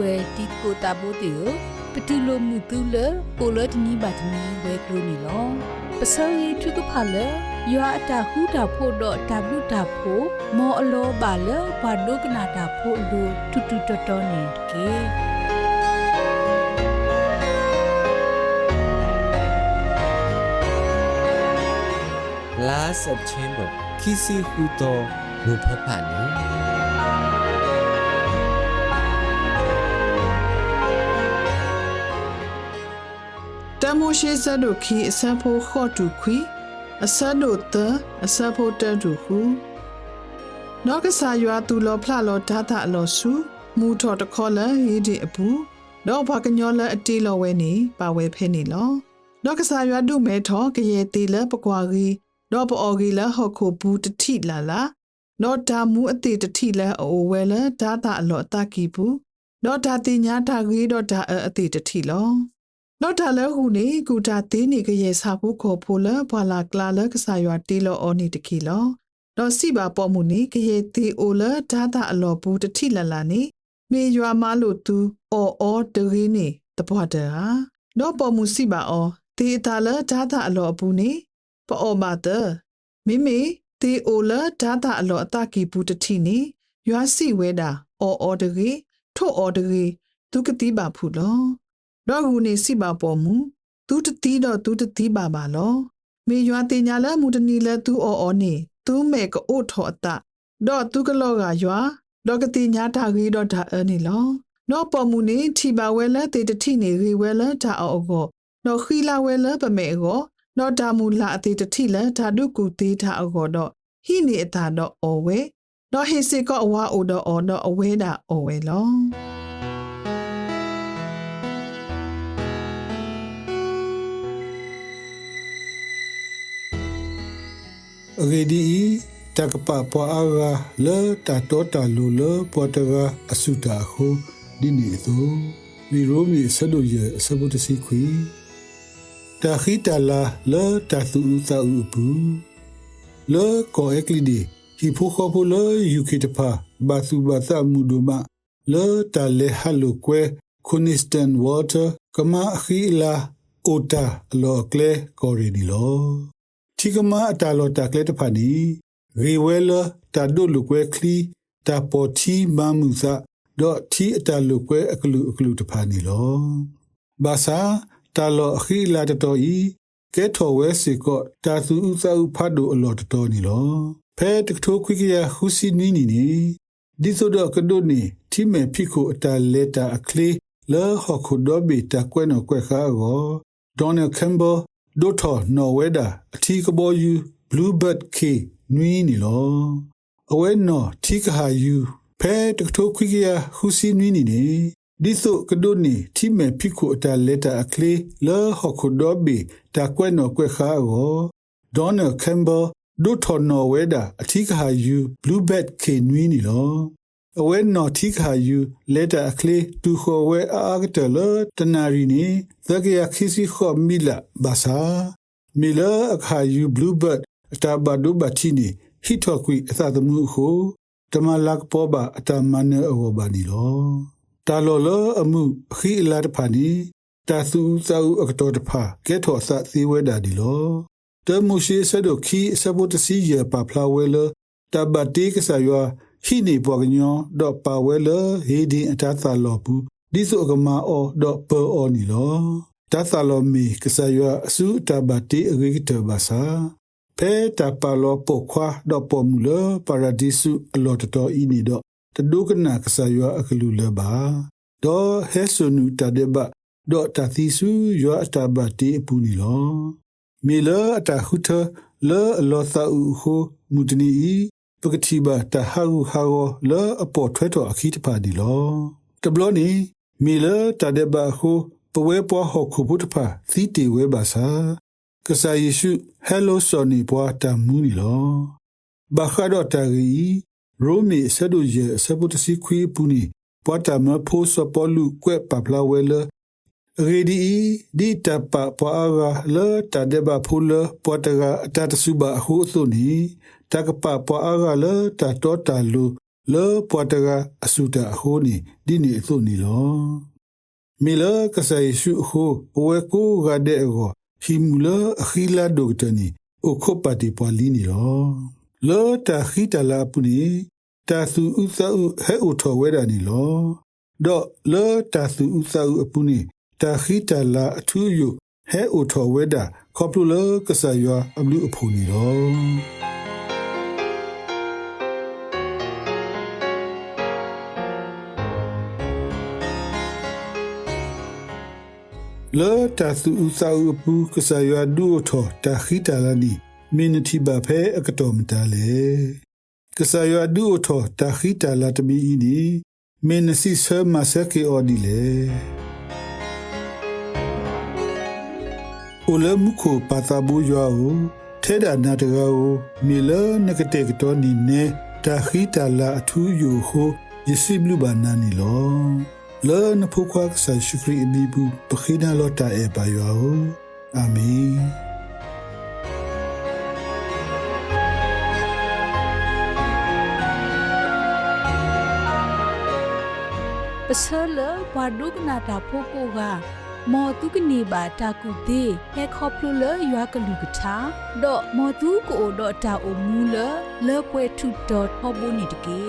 ဝဲတီကိုတာဘိုတေပတူလိုမှုတူလပိုလဒနီဘတ်နီဝဲကရိုနီလောပစောရီထုကဖလာယွာအတာဟူတာဖို့တော့တဘလူတာဖို့မောအလောပါလဘာဒုကနာတာဖို့လူတူတူတတော်နေကေ last September kisi huto mupapani တ မိုရှိဇဒုခီအစဖို့ခော့တူခွီအစဒုတအစဖို့တတူဟုနောက်ကဆာယွာတူလောဖလာလောဓာတာအလောစုမူထော်တခေါ်လဟီဒီအပူတော့ဘာကညောလအတီလောဝဲနေပါဝဲဖဲနေလောနောက်ကဆာယွာဒုမဲထောကရေတီလပကွာကြီးတော့ပေါ်ကြီးလဟော့ခုဘူးတတိလာလာတော့ဒါမူအတိတတိလအိုဝဲလဓာတာအလောအတကီဘူးတော့ဒါတိညာတာကြီးတော့ဒါအတိတတိလော နော်ဒါလဲဟူနေကူတာသေးနေကရဲ့စာဖို့ခေါ်ဖို့လဘွာလာကလာလကစားရွာတီလောအော်နေတခီလောတော့စီပါပေါ်မှုနေကရဲ့တီအိုလဓာတာအလော်ဘူးတတိလလာနေမေရွာမလို့သူအော်အော်တရင်းနေတပွားတဟာတော့ပေါ်မှုစီပါအော်တီအတာလဓာတာအလော်ဘူးနေပေါ်မတမိမိတီအိုလဓာတာအလော်အတကီဘူးတတိနေရွာစီဝဲတာအော်အော်တရီထို့အော်တရီသူကတိပါဖူလော တော့ခုနေစိပါပေါ်မူသူတတိတော့သူတတိပါပါလောမေရွာတင်ညာလဲမူတနီလဲသူအော်အော်နေသူမဲကအို့ထောအတတော့သူကလောကရွာတော့ကတိညာတာကြီးတော့ဒါအနေလောတော့ပေါ်မူနေထီပါဝဲလဲတေတတိနေရီဝဲလဲဒါအောက်ကောတော့ခီလာဝဲလဲပမဲကောတော့ဒါမူလာအတေတတိလဲဒါဒုကူသေးတာအောက်ကောတော့ဟိနေအတာတော့အော်ဝဲတော့ဟေစေကောအဝါအိုတော့အော်တော့အဝဲတာအော်ဝဲလော ရေဒီတကပပွာအာဂါလေတာတောတာလူလေပေါ်တဂါအစုတာခုဒီနေသူမီရိုမီဆဒိုရဲ့စဘုတစီခွီတာခိတလာလေတာသူသာဥပူလေကိုအကလီဒီဟီဖိုခိုပိုလေယူခိတဖာဘာသူဘာသမူဒိုမလေတာလေဟလုကွဲခုနစ်တန်ဝါတာကမခီလာအိုတာလောကလေကိုရီနီလော ချီကမအတာလောတာကလက်တဖာနီရေဝဲလတာဒုလူကွဲခလီတာပေါ်ချီမမှုစာဒေါ်ချီအတာလူကွဲအကလူအကလူတဖာနီလောဘာသာတာလောအခီလာတတော်ဤကဲထော်ဝဲစီကောတာသူဥစာဥဖတ်တို့အလော်တတော်နီလောဖဲတကထိုးခွိကရဟူစီနီနီနီဒီဆိုတော့ကဒိုနီတီမဲဖိခိုအတာလက်တာအခလီလောဟခုဒိုဘီတာကွဲနော်ကွဲခါကိုဒေါ်နယ်ကမ်ဘော ဒိုထော်နော်ဝဲတာအထီကဘောယူဘလူးဘတ်ခေနွီးနီလောအဝဲနော်ထီကဟာယူဖဲတကထိုးခွိကရဟူစီနွီးနီနေဒီဆိုကဒိုနီတီမဲဖိခုအတာလက်တာအခလေလောဟခုဒိုဘီတာကွဲနော်ကွဲခါကိုဒေါ်နယ်ကမ်ဘောဒိုထော်နော်ဝဲတာအထီကဟာယူဘလူးဘတ်ခေနွီးနီလော အဝဲနော်ထိခါယူလက်တာအခလေတူခေါ်ဝဲအာဂတလတနာရီနေသကရခိစီခေါ်မီလာဘာသာမီလာအခါယူဘလူးဘတ်အတာဘဒုဘချီနီဟီထော်ကွီအသသမှုဟုတမလကပေါ်ပါအတမနအဝဘာနီလောတာလောလအမှုအခီအလာတဖာနီတာသူစာဥအကတော်တဖာကဲထော်ဆသီဝဲတာဒီလောတမှုရှိဆဒိုခီစဘတ်စီရပါဖလာဝဲလတဘတိကဆာယော ဟိနေပေါ်ကညောတော့ပါဝဲလဟေဒီအတသလောဘူးဒီဆိုကမာအောတော့ပေါ်အောနီလောတသလောမီကဆာယောအစုတဘတိအဂိတဘာသာဖဲတပါလောပုတ်ခွာတော့ပေါ်မူလပါရဒိစုအလောတတော်ဤနေတော့တဒုကနာကဆာယောအခလူလဘာဒေါ်ဟဲဆုနုတဒေဘဒေါ်တသီစုယောအတဘတိအပူနီလောမီလအတဟုထလောအလောသာဥဟုမူတနီ ပကတိဘာတဟာဟုဟာဝလောအပေါ်ထွဲတော်အခီတပါဒီလောတဘလောနီမီလတဒေဘဟုပဝဲပွားဟောခုဘုတဖာသီတီဝဲပါစာကဆာယေရှုဟဲလိုဆော်နီပွားတမူနီလောဘာခါတော့တရီရိုမီဆဒိုယေဆဘုတစီခွေပူနီပွားတမဖိုးစပေါ်လူကွဲ့ပပလာဝဲလရေဒီဒီတပပွားကလတဒေဘဖူလပွားတကတတဆုဘဟုသုနီ တကပပွားကလတတော်တလူလေပွားတကအစုတာဟိုနီဒီနေအသို့နီလောမီလာကဆိုင်ရှုဟိုဝဲကိုဂတဲ့အောဟီမူလာအခီလာဒုကတနီအခုပတိပွားလီနီလောလောတာခိတလာပူနီတာသူဥသဥဟဲဥထောဝဲတာနီလောတော့လောတာသူဥသဥအပူနီတာခိတလာအထူးယဟဲဥထောဝဲတာခေါပလူလကဆာယောအဘလူအဖူနီလော လောတာသူဥစာဥပူကဆာယဒူထောတာခိတလာနီမင်းတိဘဖဲအကတော်မတလေကဆာယဒူထောတာခိတလာတမီအီနီမင်းစီဆမဆကေအော်ဒီလေအိုလမှုကိုပါတာဘူယောထဲဒါနာတကောမီလနကတဲ့ကတော့နီနေတာခိတလာအထူးယိုဟိုယစီဘလူဘာနာနီလော le na pokwa sa shukri bibu bakhina lota e bayo amen ပစလဘွာဒုကနာတာဖိုကိုကမော်တုကနေပါတာကူသေးဟဲခေါပလူလရွာကလူကထာဒေါ်မော်တုကိုဒေါ်တာအိုမူလလေပွဲထုဒေါ်ဟောဘူနီတကေ